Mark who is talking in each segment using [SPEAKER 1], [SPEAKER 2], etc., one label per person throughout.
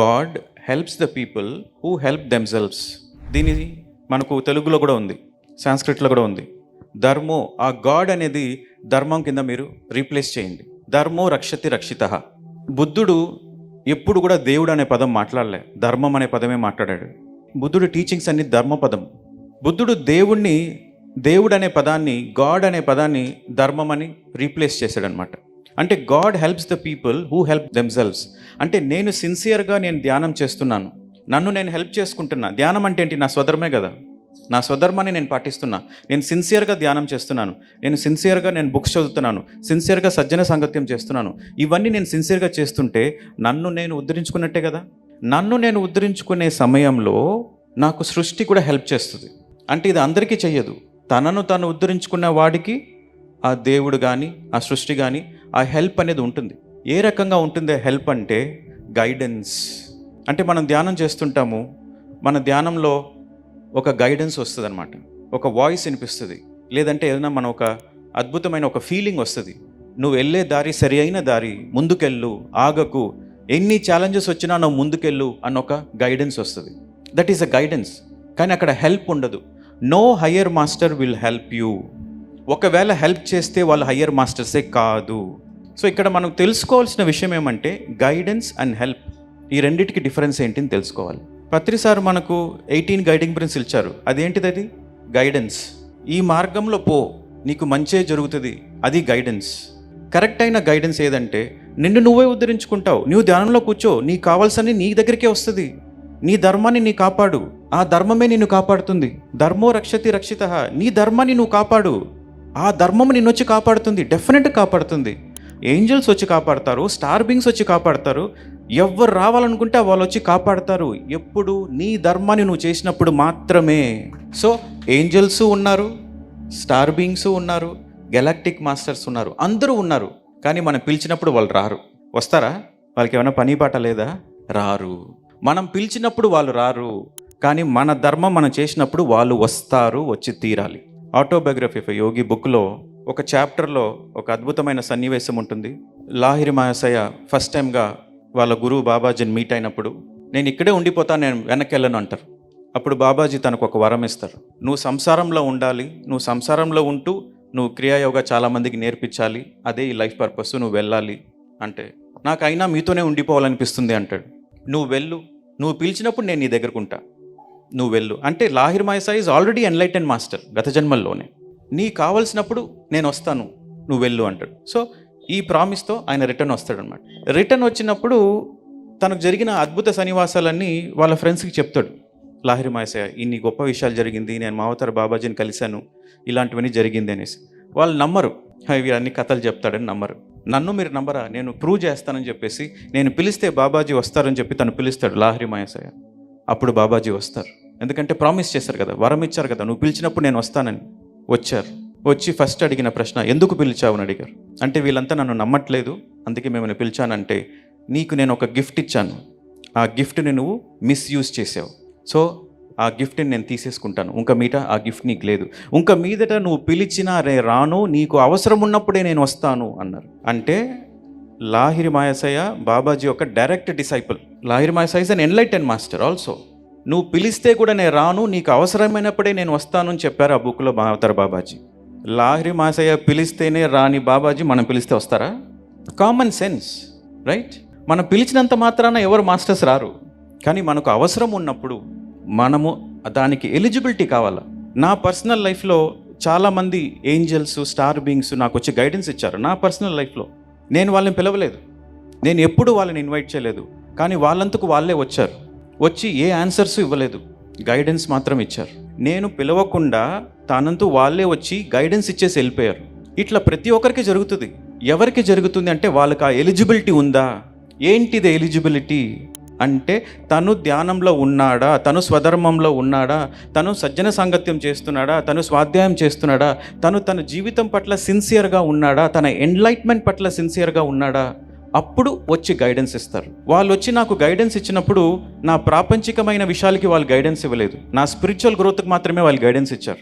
[SPEAKER 1] God helps the people who help themselves దీని మనకు తెలుగులో కూడా ఉంది సాంస్క్రిట్లో కూడా ఉంది. ధర్మో ఆ గాడ్ అనేది ధర్మం కింద మీరు రీప్లేస్ చేయండి. ధర్మో రక్షతి రక్షిత. బుద్ధుడు ఎప్పుడు కూడా దేవుడు అనే పదం మాట్లాడలే ధర్మం అనే పదమే మాట్లాడాడు. బుద్ధుడు టీచింగ్స్ అన్ని ధర్మ పదం. బుద్ధుడు దేవుణ్ణి దేవుడు అనే పదాన్ని గాడ్ అనే పదాన్ని ధర్మం అని రీప్లేస్ చేశాడనమాట అంటే God helps the people who help themselves అంటే నేను సిన్సియర్గా నేను ధ్యానం చేస్తున్నాను. నన్ను నేను హెల్ప్ చేసుకుంటున్నా. ధ్యానం అంటే ఏంటి? నా స్వధర్మే కదా. నా స్వధర్మాన్ని నేను పాటిస్తున్నా. నేను సిన్సియర్గా ధ్యానం చేస్తున్నాను. నేను సిన్సియర్గా నేను బుక్స్ చదువుతున్నాను. సిన్సియర్గా సజ్జన సాంగత్యం చేస్తున్నాను. ఇవన్నీ నేను సిన్సియర్గా చేస్తుంటే నన్ను నేను ఉద్ధరించుకున్నట్టే కదా. నన్ను నేను ఉద్ధరించుకునే సమయంలో నాకు సృష్టి కూడా హెల్ప్ చేస్తుంది. అంటే ఇది అందరికీ చెయ్యదు. తనను తాను ఉద్ధరించుకున్న వాడికి ఆ దేవుడు కానీ ఆ సృష్టి కానీ ఆ హెల్ప్ అనేది ఉంటుంది. ఏ రకంగా ఉంటుంది హెల్ప్ అంటే గైడెన్స్. అంటే మనం ధ్యానం చేస్తుంటాము మన ధ్యానంలో ఒక గైడెన్స్ వస్తుంది అనమాట ఒక వాయిస్ వినిపిస్తుంది. లేదంటే ఏదైనా మన ఒక అద్భుతమైన ఒక ఫీలింగ్ వస్తుంది. నువ్వు వెళ్ళే దారి సరి అయిన దారి ముందుకెళ్ళు ఆగకు ఎన్ని ఛాలెంజెస్ వచ్చినా నువ్వు ముందుకెళ్ళు అన్న ఒక గైడెన్స్ వస్తుంది. దట్ ఈస్ అ గైడెన్స్ కానీ అక్కడ హెల్ప్ ఉండదు. No higher master will help you ఒకవేళ హెల్ప్ చేస్తే వాళ్ళు హయ్యర్ మాస్టర్సే కాదు. సో ఇక్కడ మనం తెలుసుకోవాల్సిన విషయం ఏమంటే గైడెన్స్ అండ్ హెల్ప్ ఈ రెండింటికి డిఫరెన్స్ ఏంటి అని తెలుసుకోవాలి. పత్రి మనకు ఎయిటీన్ గైడింగ్ ప్రిన్స్ ఇచ్చారు. అదేంటిది అది? గైడెన్స్ ఈ మార్గంలో పో నీకు మంచే జరుగుతుంది. అది గైడెన్స్ కరెక్ట్ అయిన గైడెన్స్ ఏదంటే నిన్ను నువ్వే ఉద్ధరించుకుంటావు. నువ్వు ధ్యానంలో కూర్చో. నీకు కావాల్సని నీ దగ్గరికే వస్తుంది. నీ ధర్మాన్ని నీ కాపాడు. ఆ ధర్మమే నిన్ను కాపాడుతుంది. ధర్మో రక్షతి రక్షిత. నీ ధర్మాన్ని నువ్వు కాపాడు. ఆ ధర్మం నిన్ను వచ్చి కాపాడుతుంది డెఫినెట్గా కాపాడుతుంది. ఏంజల్స్ వచ్చి కాపాడతారు స్టార్ బింగ్స్ వచ్చి కాపాడతారు. ఎవరు రావాలనుకుంటే వాళ్ళు వచ్చి కాపాడతారు. ఎప్పుడు నీ ధర్మాన్ని నువ్వు చేసినప్పుడు మాత్రమే. సో ఏంజల్స్ ఉన్నారు స్టార్ బీయింగ్స్ ఉన్నారు గెలాక్టిక్ మాస్టర్స్ ఉన్నారు. అందరూ ఉన్నారు కానీ మనం పిలిచినప్పుడు వాళ్ళు రారు. వస్తారా? వాళ్ళకి ఏమైనా పని పాట లేదా? రారు. మనం పిలిచినప్పుడు వాళ్ళు రారు కానీ మన ధర్మం మనం చేసినప్పుడు వాళ్ళు వస్తారు వచ్చి తీరాలి. ఆటోబయోగ్రఫీ ఆఫ్ యోగి బుక్లో ఒక చాప్టర్లో ఒక అద్భుతమైన సన్నివేశం ఉంటుంది. లాహిరి మహాశయ ఫస్ట్ టైంగా వాళ్ళ గురువు బాబాజీని మీట్ అయినప్పుడు నేను ఇక్కడే ఉండిపోతా నేను వెనక్కి వెళ్ళను అంటారు. అప్పుడు బాబాజీ తనకు ఒక వరం ఇస్తారు. నువ్వు సంసారంలో ఉండాలి నువ్వు సంసారంలో ఉంటూ నువ్వు క్రియాయోగా చాలామందికి నేర్పించాలి అదే ఈ లైఫ్ పర్పస్ నువ్వు వెళ్ళాలి అంటే నాకు అయినా మీతోనే ఉండిపోవాలనిపిస్తుంది అంటాడు. నువ్వు వెళ్ళు నువ్వు పిలిచినప్పుడు నేను నీ దగ్గరకుంటా నువ్వు వెళ్ళు. అంటే Lahiri Mahasaya is already enlighten master గత జన్మల్లోనే. నీ కావలసినప్పుడు నేను వస్తాను నువ్వు వెళ్ళు అంటాడు. సో ఈ ప్రామిస్తో ఆయన రిటర్న్ వస్తాడనమాట రిటర్న్ వచ్చినప్పుడు తనకు జరిగిన అద్భుత సన్నివాసాలన్నీ వాళ్ళ ఫ్రెండ్స్కి చెప్తాడు. లాహిరి మాయసయ్య ఇన్ని గొప్ప విషయాలు జరిగింది నేను మావతార బాబాజీని కలిశాను ఇలాంటివన్నీ జరిగింది అనేసి. వాళ్ళు నమ్మరు. ఇవి అన్ని కథలు చెప్తాడని నమ్మరు. నన్ను మీరు నమ్మరా? నేను ప్రూవ్ చేస్తానని చెప్పేసి నేను పిలిస్తే బాబాజీ వస్తారని చెప్పి తను పిలుస్తాడు లాహిరి మాయసయ్య అప్పుడు బాబాజీ వస్తారు. ఎందుకంటే ప్రామిస్ చేశారు కదా వరం ఇచ్చారు కదా నువ్వు పిలిచినప్పుడు నేను వస్తానని వచ్చారు. వచ్చి ఫస్ట్ అడిగిన ప్రశ్న ఎందుకు పిలిచావు? అని అడిగారు. అంటే వీళ్ళంతా నన్ను నమ్మట్లేదు అందుకే మిమ్మల్ని పిలిచానంటే నీకు నేను ఒక గిఫ్ట్ ఇచ్చాను. ఆ గిఫ్ట్ని నువ్వు మిస్యూజ్ చేసావు. సో ఆ గిఫ్ట్ని నేను తీసేసుకుంటాను. ఇంకా మీట ఆ గిఫ్ట్ నీకు లేదు. ఇంకా మీదట నువ్వు పిలిచినా రే రాను నీకు అవసరం ఉన్నప్పుడే నేను వస్తాను అన్నారు. అంటే లాహిరి మాయసయ్య బాబాజీ యొక్క direct disciple Lahiri Mahasaya is an enlighten master also నువ్వు పిలిస్తే కూడా నేను రాను నీకు అవసరమైనప్పుడే నేను వస్తాను అని చెప్పారు ఆ బుక్లో బావతారు బాబాజీ. లాహిరి మాసయ్య పిలిస్తేనే రాని బాబాజీ మనం పిలిస్తే వస్తారా? కామన్ సెన్స్ రైట్ మనం పిలిచినంత మాత్రాన ఎవరు మాస్టర్స్ రారు. కానీ మనకు అవసరం ఉన్నప్పుడు మనము దానికి ఎలిజిబిలిటీ కావాలా. నా పర్సనల్ లైఫ్లో చాలామంది ఏంజల్స్ స్టార్ బీయింగ్స్ నాకు వచ్చి గైడెన్స్ ఇచ్చారు. నా పర్సనల్ లైఫ్లో నేను వాళ్ళని పిలవలేదు. నేను ఎప్పుడు వాళ్ళని ఇన్వైట్ చేయలేదు. కానీ వాళ్ళంతకు వాళ్ళే వచ్చారు. వచ్చి ఏ ఆన్సర్స్ ఇవ్వలేదు. గైడెన్స్ మాత్రం ఇచ్చారు. నేను పిలవకుండా తనంతు వాళ్ళే వచ్చి గైడెన్స్ ఇచ్చేసి వెళ్ళిపోయారు. ఇట్లా ప్రతి ఒక్కరికి జరుగుతుంది. ఎవరికి జరుగుతుంది అంటే వాళ్ళకి ఆ ఎలిజిబిలిటీ ఉందా? ఏంటిది ఎలిజిబిలిటీ? అంటే తను ధ్యానంలో ఉన్నాడా? తను స్వధర్మంలో ఉన్నాడా? తను సజ్జన సాంగత్యం చేస్తున్నాడా? తను స్వాధ్యాయం చేస్తున్నాడా? తను తన జీవితం పట్ల సిన్సియర్గా ఉన్నాడా? తన ఎన్లైట్మెంట్ పట్ల సిన్సియర్గా ఉన్నాడా? అప్పుడు వచ్చి గైడెన్స్ ఇస్తారు. వాళ్ళు వచ్చి నాకు గైడెన్స్ ఇచ్చినప్పుడు నా ప్రాపంచికమైన విషయాలకి వాళ్ళు గైడెన్స్ ఇవ్వలేదు. నా స్పిరిచువల్ గ్రోత్కి మాత్రమే వాళ్ళు గైడెన్స్ ఇచ్చారు.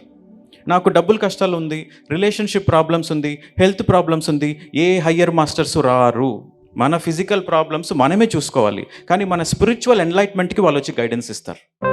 [SPEAKER 1] నాకు డబ్బులు కష్టాలు ఉంది రిలేషన్షిప్ ప్రాబ్లమ్స్ ఉంది హెల్త్ ప్రాబ్లమ్స్ ఉంది ఏ హయ్యర్ మాస్టర్స్ రారు. మన ఫిజికల్ ప్రాబ్లమ్స్ మనమే చూసుకోవాలి. కానీ మన స్పిరిచువల్ ఎన్లైట్మెంట్కి వాళ్ళు వచ్చి గైడెన్స్ ఇస్తారు.